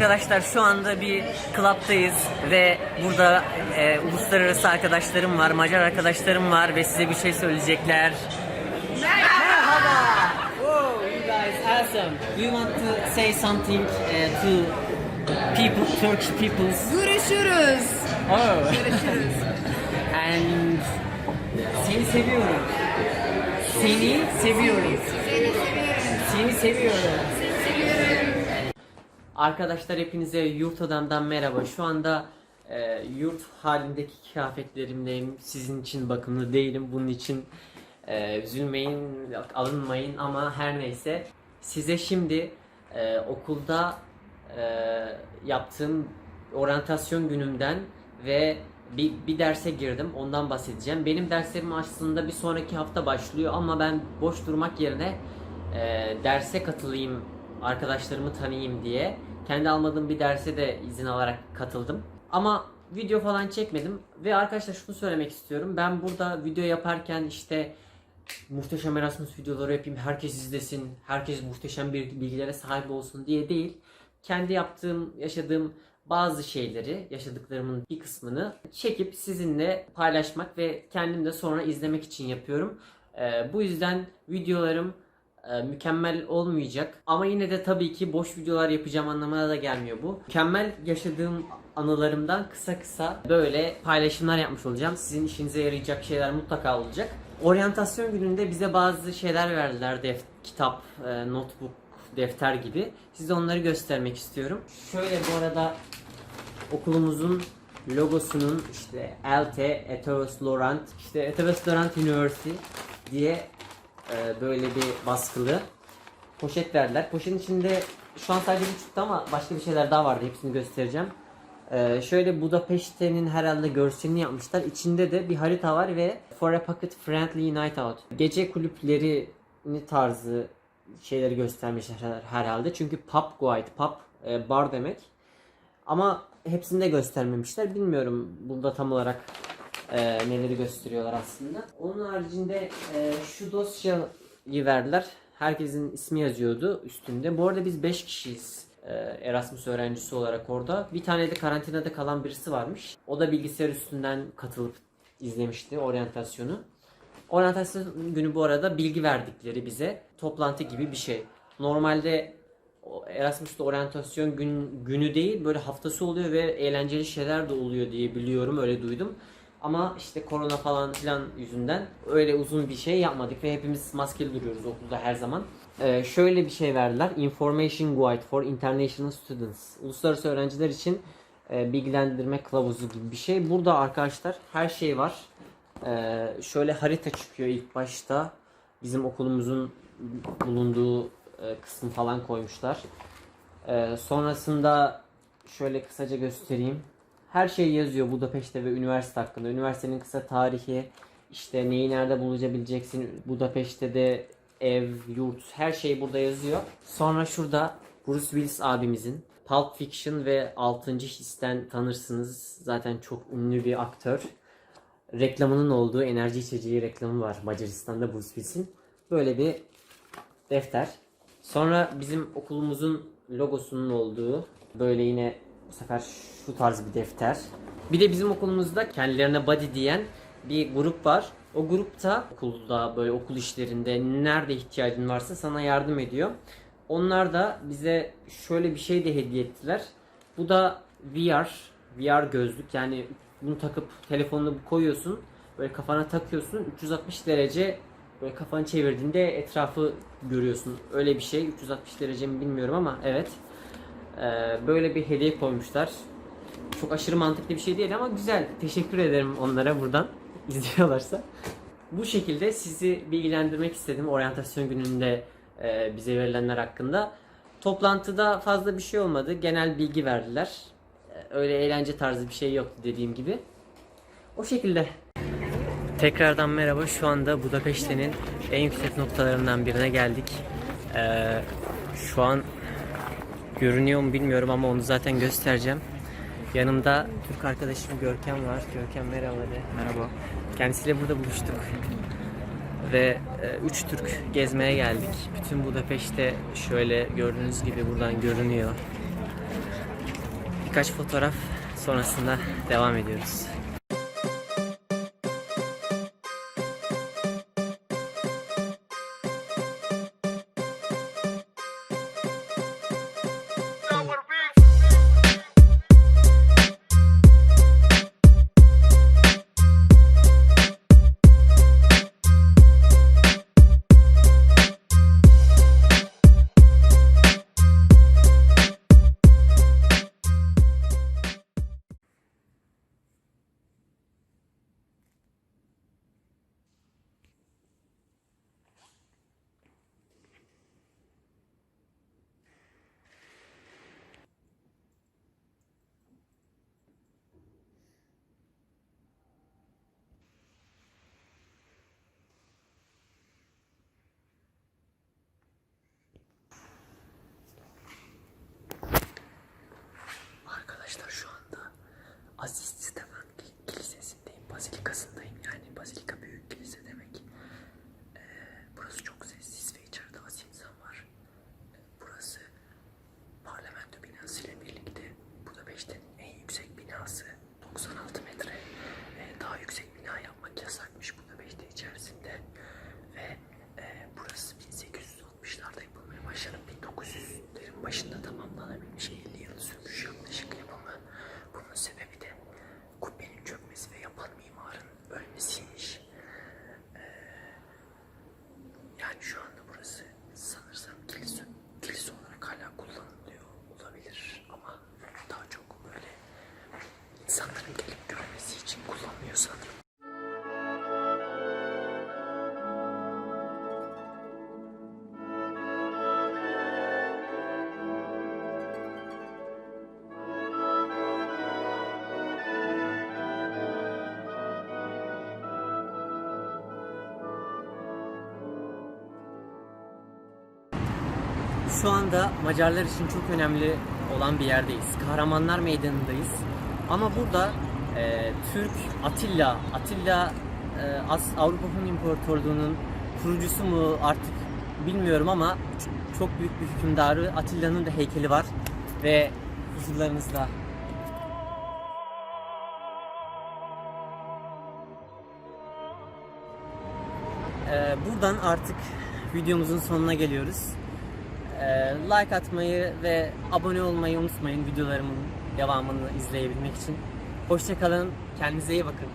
Arkadaşlar şu anda bir klaptayız ve burada e, uluslararası arkadaşlarım var, Macar arkadaşlarım var ve size bir şey söyleyecekler. Merhaba. Whoa, you guys awesome. You want to say something uh, to people, Turkish peoples? Görüşürüz. Oh. Görüşürüz. And. Seni seviyorum. Seni seviyorum. Seni seviyorum. Seni seviyorum. Arkadaşlar hepinize yurt odamdan merhaba. Şu anda e, yurt halindeki kıyafetlerimdeyim. Sizin için bakımlı değilim. Bunun için e, üzülmeyin, alınmayın ama her neyse. Size şimdi e, okulda e, yaptığım oryantasyon günümden ve bir, bir derse girdim. Ondan bahsedeceğim. Benim derslerim aslında bir sonraki hafta başlıyor ama ben boş durmak yerine e, derse katılayım, arkadaşlarımı tanıyayım diye kendi almadığım bir derse de izin alarak katıldım. Ama video falan çekmedim ve arkadaşlar şunu söylemek istiyorum. Ben burada video yaparken işte muhteşem Erasmus videoları yapayım, herkes izlesin, herkes muhteşem bir bilgilere sahip olsun diye değil. Kendi yaptığım, yaşadığım bazı şeyleri, yaşadıklarımın bir kısmını çekip sizinle paylaşmak ve kendim de sonra izlemek için yapıyorum. Ee, bu yüzden videolarım e, mükemmel olmayacak ama yine de tabii ki boş videolar yapacağım anlamına da gelmiyor bu. Mükemmel yaşadığım anılarımdan kısa kısa böyle paylaşımlar yapmış olacağım. Sizin işinize yarayacak şeyler mutlaka olacak. Oryantasyon gününde bize bazı şeyler verdiler. Def, kitap, e, notebook, defter gibi. Size onları göstermek istiyorum. Şöyle bu arada okulumuzun logosunun işte ELTE, Ethos Laurent, işte Ethos Laurent University diye e, böyle bir baskılı poşet verdiler. Poşetin içinde şu an sadece bu çıktı ama başka bir şeyler daha vardı. Hepsini göstereceğim. E, şöyle Budapeşte'nin herhalde görselini yapmışlar. İçinde de bir harita var ve For a Pocket Friendly Night Out. Gece kulüplerini tarzı şeyleri göstermişler her- herhalde. Çünkü pub guide, pub e, bar demek. Ama hepsini de göstermemişler. Bilmiyorum burada tam olarak e, neleri gösteriyorlar aslında. Onun haricinde e, şu dosyayı verdiler. Herkesin ismi yazıyordu üstünde. Bu arada biz 5 kişiyiz e, Erasmus öğrencisi olarak orada. Bir tane de karantinada kalan birisi varmış. O da bilgisayar üstünden katılıp izlemişti oryantasyonu. Oryantasyon günü bu arada bilgi verdikleri bize toplantı gibi bir şey. Normalde Erasmus'ta oryantasyon gün, günü değil böyle haftası oluyor ve eğlenceli şeyler de oluyor diye biliyorum öyle duydum. Ama işte korona falan filan yüzünden öyle uzun bir şey yapmadık ve hepimiz maskeli duruyoruz okulda her zaman. Ee, şöyle bir şey verdiler. Information Guide for International Students. Uluslararası öğrenciler için e, bilgilendirme kılavuzu gibi bir şey. Burada arkadaşlar her şey var. Ee, şöyle harita çıkıyor ilk başta. Bizim okulumuzun bulunduğu e, kısım falan koymuşlar. Ee, sonrasında şöyle kısaca göstereyim. Her şey yazıyor Budapeşte ve üniversite hakkında. Üniversitenin kısa tarihi, işte neyi nerede bulabileceksin, Budapeşte'de ev, yurt, her şey burada yazıyor. Sonra şurada Bruce Willis abimizin Pulp Fiction ve 6. Hiss'ten tanırsınız. Zaten çok ünlü bir aktör. Reklamının olduğu enerji içeceği reklamı var Macaristan'da Bruce Willis'in. Böyle bir defter. Sonra bizim okulumuzun logosunun olduğu böyle yine bu sefer şu tarz bir defter. Bir de bizim okulumuzda kendilerine body diyen bir grup var. O grupta okulda böyle okul işlerinde nerede ihtiyacın varsa sana yardım ediyor. Onlar da bize şöyle bir şey de hediye ettiler. Bu da VR, VR gözlük. Yani bunu takıp telefonunu koyuyorsun. Böyle kafana takıyorsun. 360 derece böyle kafanı çevirdiğinde etrafı görüyorsun. Öyle bir şey. 360 derece mi bilmiyorum ama evet. Ee, böyle bir hediye koymuşlar. Çok aşırı mantıklı bir şey değil ama güzel. Teşekkür ederim onlara buradan izliyorlarsa. Bu şekilde sizi bilgilendirmek istedim oryantasyon gününde e, bize verilenler hakkında. Toplantıda fazla bir şey olmadı. Genel bilgi verdiler. E, öyle eğlence tarzı bir şey yoktu dediğim gibi. O şekilde. Tekrardan merhaba. Şu anda Budapeşte'nin en yüksek noktalarından birine geldik. Ee, şu an görünüyor mu bilmiyorum ama onu zaten göstereceğim. Yanımda Türk arkadaşım Görkem var. Görkem merhaba de. Merhaba. Kendisiyle burada buluştuk. Ve 3 Türk gezmeye geldik. Bütün Budapeşte şöyle gördüğünüz gibi buradan görünüyor. Birkaç fotoğraf sonrasında devam ediyoruz. 美味。Şu anda Macarlar için çok önemli olan bir yerdeyiz. Kahramanlar Meydanı'ndayız. Ama burada e, Türk Atilla, Atilla e, As- Avrupa Hun İmparatorluğu'nun kurucusu mu artık bilmiyorum ama çok büyük bir hükümdarı Atilla'nın da heykeli var ve huzurlarınızda. E, buradan artık videomuzun sonuna geliyoruz. Ee, like atmayı ve abone olmayı unutmayın videolarımın devamını izleyebilmek için. Hoşçakalın, kendinize iyi bakın.